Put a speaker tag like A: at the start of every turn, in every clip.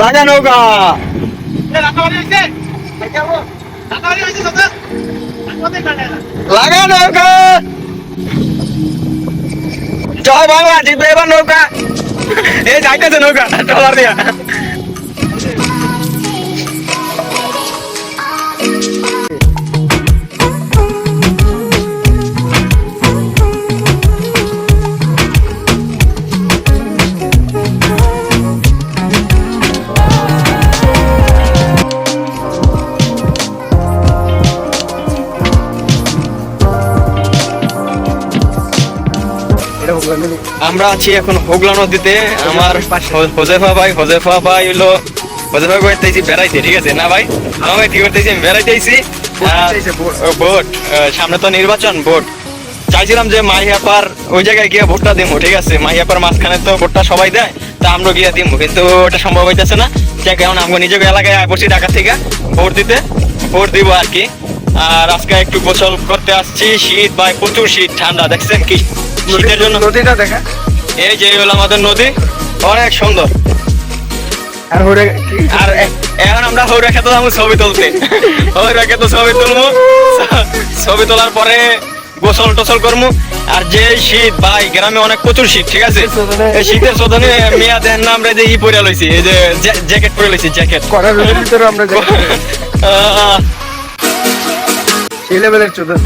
A: লাগা নৌকা। লাগা নৌকা। চ বাংলা জিতবে এবার নৌকা। এই যাইতেছে নৌকা ট্রলার দিয়া। আমরা আছি এখন হোগলা নদীতে আমার হোজেফা ভাই হোজেফা ভাই হলো হোজেফা ভাই করতেছি বেড়াইতে ঠিক আছে? না ভাই? আমি কি করতেছি? আমি বেড়াইতে আইছি ভোট সামনে তো নির্বাচন ভোট চাইছিলাম যে মাহিয়াপার ওই জায়গায় গিয়ে ভোটটা দিব ঠিক আছে? মাহিয়াপার মাঝখানে তো ভোটটা সবাই দেয় তা আমরা গিয়ে দিব কিন্তু ওটা সম্ভব হইতেছে না। যে কারণ আমরা নিজেকে এলাকায় পড়ছি ঢাকা থেকে ভোট দিতে ভোট দিব আর কি। আর আজকে একটু গোসল করতে আসছি শীত ভাই প্রচুর শীত ঠান্ডা দেখছেন কি? শীতের জন্য।
B: নদীটা দেখা।
A: এই যে হলো আমাদের নদী অনেক সুন্দর।
B: আর হরে
A: আর এখন আমরা হৌরা খেতে যাব ছবি তুলতে। হৌরা খেতে ছবি তুলবো ছবি তোলার পরে গোসল টোসল করব আর যে শীত ভাই গ্রামে অনেক প্রচুর শীত ঠিক আছে? এই শীতের সদনে মেয়া দেন না আমরা যে ই পরে লইছি এই যে জ্যাকেট পরে লইছি জ্যাকেট।
B: কড়া রোদের ভিতরে আমরা লেভেলের চোদন।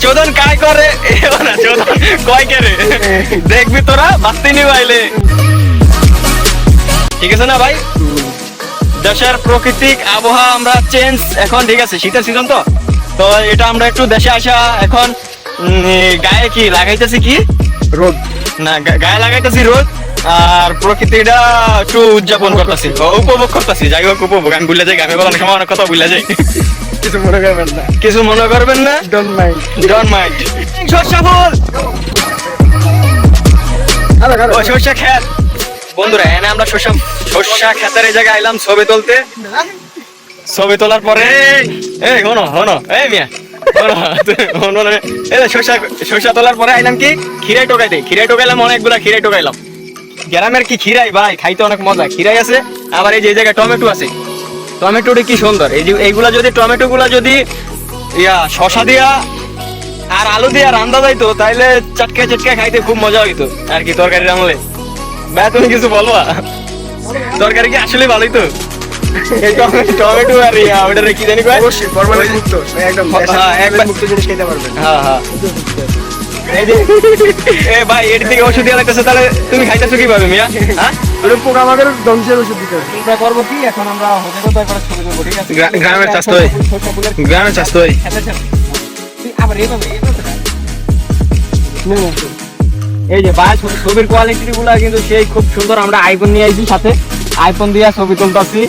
A: চোদন কাই করে? না চোদন কয় কে রে? দেখবি তোরা বাঁচতে নি বাইলে ঠিক আছে না ভাই? দেশের প্রাকৃতিক আবহাওয়া আমরা চেঞ্জ এখন ঠিক আছে শীতের সিজন তো? তো এটা আমরা একটু দেশে আসা এখন উম, গায়ে কি লাগাইতেছি কি?
B: রোদ।
A: না গায়ে লাগাইতেছি রোদ? আর প্রকৃতিটা একটু উদযাপন করতেছি উপভোগ করতেছি যাই হোক উপভোগ আমি বুঝলে যাই আমি বলার সময় অনেক কথা বুঝলে যাই।
B: কিছু মনে করবেন না।
A: কিছু মনে করবেন না?
B: ডোন্ট মাইন্ড
A: ডোন্ট মাইন্ড সর্ষা ফুল! ও সর্ষা খেত বন্ধুরা এনে আমরা সর্ষা সর্ষা খেতের এই জায়গায় আইলাম ছবি তুলতে। ছবি তোলার পরে এই হনো হনো এই মিয়া সর্ষা তোলার পরে আইলাম কি? খিরাই টোকাইতে খিরাই টোকাইলাম অনেকগুলা খিরাই টোকাইলাম। গ্রামের কি খিরাই ভাই খাইতে অনেক মজা। খিরাই আছে আবার এই যে এই জায়গায় টমেটো আছে। টমেটোটা কি সুন্দর? এই যে এইগুলা যদি টমেটো গুলা যদি ইয়া শশা দিয়া আর আলু দিয়ে রান্দা যাইতো তাইলে চটকে চটকে খাইতে খুব মজা হইতো। আর কি তরকারি রান্নলে ভাই তুমি কিছু বলবা? তরকারি কি আসলে ভালোই তো? টমেটো আর ইয়া কি জানি কয়?
B: মুক্ত একদম
A: হ্যাঁ,
B: ফরমালিন মুক্ত জিনিস খেতে পারবেন।
A: হ্যাঁ হ্যাঁ। এ ভাই এর থেকে ওষুধ দেওয়া লাগতেছে তাহলে তুমি খাইতেছো কীভাবে মিয়া? হ্যাঁ?
B: ওটা পোকা আমাদের ধ্বংসের ওষুধ দিতে
C: আমরা করব কি? এখন আমরা হোটেলে তো একবার ছবি দেবো ঠিক আছে?
A: গ্রামের চাষ তো এই। চাষ। তো
C: আবার এইভাবে যে ভাই ছবির কোয়ালিটি গুলা কিন্তু সেই খুব সুন্দর। আমরা আইফোন নিয়ে আইছি সাথে। আইফোন দিয়ে ছবি তুলতেছি।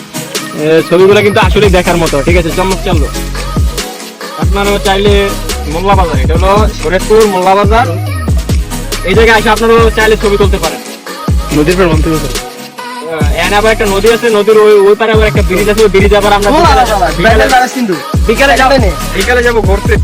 C: ছবিগুলো কিন্তু আসলে দেখার মতো ঠিক আছে? চমক আপনারা চাইলে মোল্লা বাজার এটা হলো শরীরপুর মোল্লা বাজার এই জায়গায় এসে আপনারা চাইলে ছবি তুলতে পারেন
B: নদীর পর মন্ত্রী
C: এখানে আবার একটা নদী আছে নদীর ওই ওই পারে আবার একটা ব্রিজ আছে ওই ব্রিজ আবার আমরা বিকালে-
B: যাবেন
C: বিকালে যাব ঘুরতে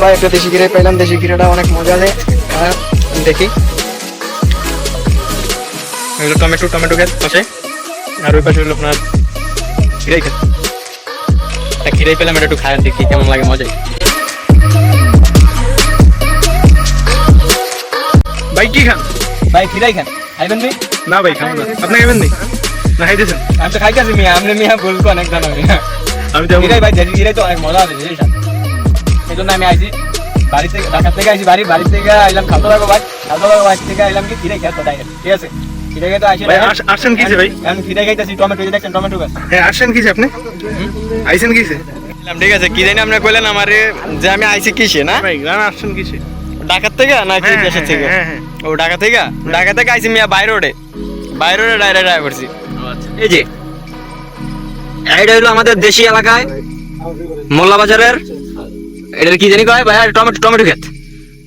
B: ভাই একটা দেশি গিরে পাইলাম দেশি গিরেটা অনেক মজা দেয় আর দেখি।
A: এগুলো টমেটো টমেটো খেত পাশে আর ওই পাশে হলো আপনার খিরাই খেত একটা খিরাই পেলাম এটা একটু খায় দেখি কেমন লাগে মজাই।
B: ভাই কি খান?
C: ভাই ফিরাই খান। খাইবেন নি?
B: না ভাই খাব না। আপনি খাবেন নি? না খাইতেছেন?
C: আমি তো খাইতেছি মিয়া। আপনি মিয়া বলব অনেক মিয়া
B: আমি। যাব।
C: ফিরাই ভাই ফিরাই তো অনেক মজা আছে এই জন্য আমি আইছি। বাড়ি থেকে ঢাকা থেকে আইছি বাড়ি বাড়ি থেকে আইলাম খালতো লাগো ভাই খালতো লাগো বাড়ি থেকে আইলাম কি? খেতে ডাইরেক্ট ঠিক আছে? খেতে আসি
B: ভাই, কিসে ভাই?
C: আমি খাইতেছি টমেটো দেখছেন টমেটো গাছ।
B: হ্যাঁ আসেন কিসে আপনি? কিসে
A: ঠিক আছে কি জানি আপনি কইলেন আমারে যে আমি আইছি কিসে না?
B: ভাই আসছেন কিসে
A: থেকে নাকি
B: হ্যাঁ,
A: দেশের থেকে?
B: হ্যাঁ।
A: ও ঢাকা থেকে? ঢাকা থেকে আইছি মিয়া বাই রোডে। বাই রোডে ডাইরেক্ট ড্রাইভ করছি। এই যে এইটা হলো আমাদের দেশি এলাকায় মোল্লা বাজারের এটার কি জানি কয় ভাই টমেটো টমেটো ক্ষেত।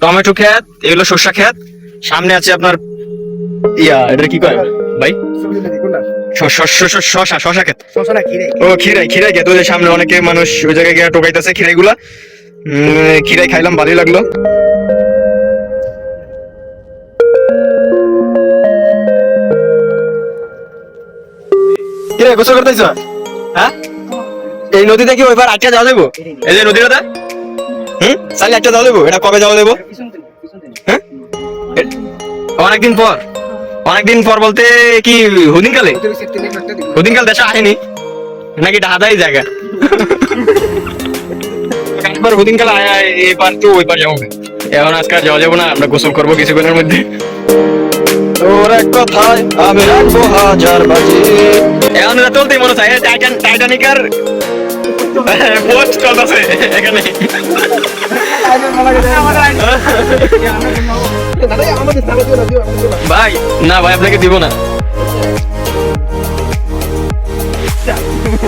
A: টমেটো ক্ষেত এগুলো শস্য ক্ষেত। সামনে আছে আপনার ইয়া এটার কি কয় ভাই? শশা শশা ক্ষেত। ও খিরাই খিরাই খেত ওই যে সামনে অনেকে মানুষ ওই জায়গায় গিয়ে টোকাইতেছে খিরাই গুলা খিরাই খাইলাম ভালোই লাগল। কিরে গোসল করতেছ? হ্যাঁ? এই নদীতে কি ওইবার আটটা যাওয়া যাব এই যে নদীটা হুম? চাইলে আটটা যাওয়া দেবো। এটা কবে যাওয়া দেবো? হ্যাঁ? অনেকদিন পর। অনেকদিন পর বলতে কি হুদিনকালে? হুদিনকাল দেশে আসেনি। নাকি ডাহাদাই জায়গা? একবার হুদিনকাল আয় ওই পার যাব। এখন আজকে যাওয়া যাব না আমরা গোসল করব কিছুক্ষণের মধ্যে। তোর এক কথায় আমি রাখব হাজার বাজি। এখন চলতেই মনে চাই টাইটান টাইটানিকার পোস্ট চলতেছে এখানে ভাই না ভাই আপনাকে দিব না।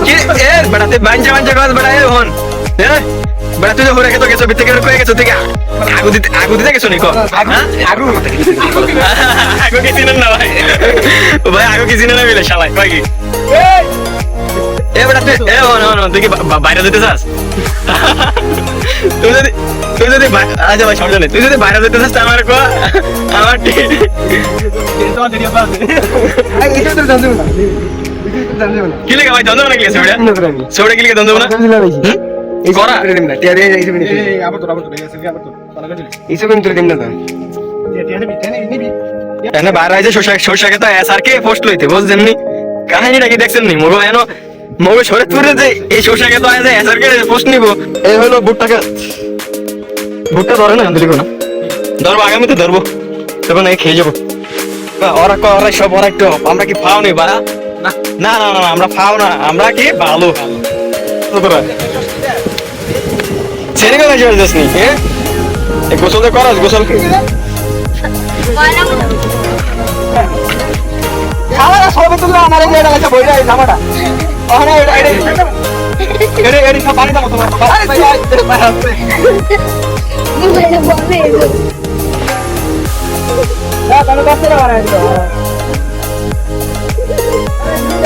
A: কি? এ বেড়াতে বাঞ্চা বাঞ্চা কাজ বেড়ায় হন। এ বেড়া তুই হরে গেছো গেছো ভিতরে কয়ে গেছো থেকে আগু দিতে আগু দিতে গেছো নিকো আগু আগু। কি চিনেন না ভাই? ভাই আগু কি চিনেন না মিলে শালাই কয় বাইরে যেতে চাস? তুই যদি তুই যদি বাই- আচ্ছা ভাই সমস্যা নেই। তুই যদি বাইরে যেতে চাস তা আমার কো আমার ঠিক তোমার দেরি হবে কি লেগে ভাই দ্বন্দ্ব না কি আছে সেটা কি লেগে দ্বন্দ্ব না? করা এনে বাইরে শোষা শোষা খেতে এসআর কে পোস্ট লইতে বুঝছেন নি কাহিনীটা কি দেখছেন নি মোগো এনো মোগো শরীরপুরে যে এই শোষা খেতে আইছে এসআর কে পোস্ট নিব। এই হলো ভুট্টাকে ভুট্টা ধরে না দিলিকো না। ধরবো আগামীতে ধরবো। তখন এই খেয়ে যাব। ওরা কয় ওরা সব ওরা একটু আমরা কি ফাও নেই বাড়া? না না না না, আমরা ফাও না আমরা কি ভালো তোরা ছেড়ে গেলে যাস নি হ্যাঁ এই গোসল তো করাস গোসল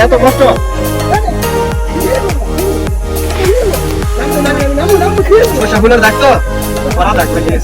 A: এত কষ্ট? সাফুলের ডাকতো ওরা ডাকবে জিনিস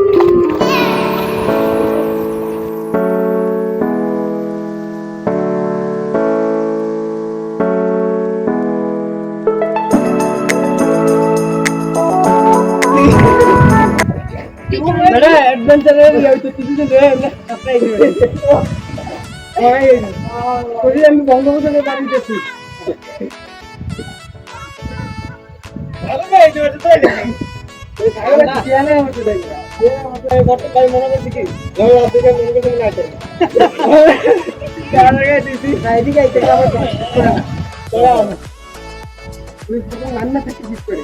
A: অ্যাডভেঞ্চারের ইয়ে হইতো কিছু দিন
D: আপনাই আমি
B: বঙ্গোপসাগরে দাঁড়িয়েছি রান্না থেকে জিত করে।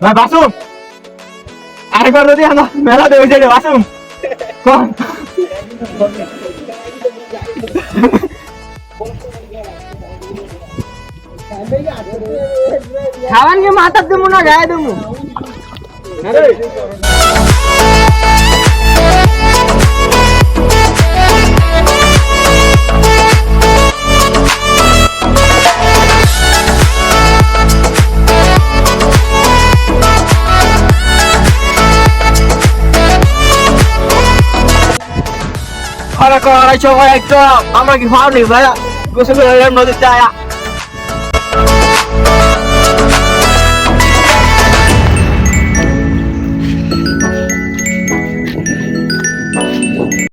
C: ভাই বাসুম আরেকবার যদি আমরা মেলা দেবে যাই বাসুম কোন
B: খাওয়ান কি মাথার দেবো না গায়ে দেবো
A: করাই একদম আমরা কি ভাবনি ভাইয়া? গোসল করে নদীতে আয়া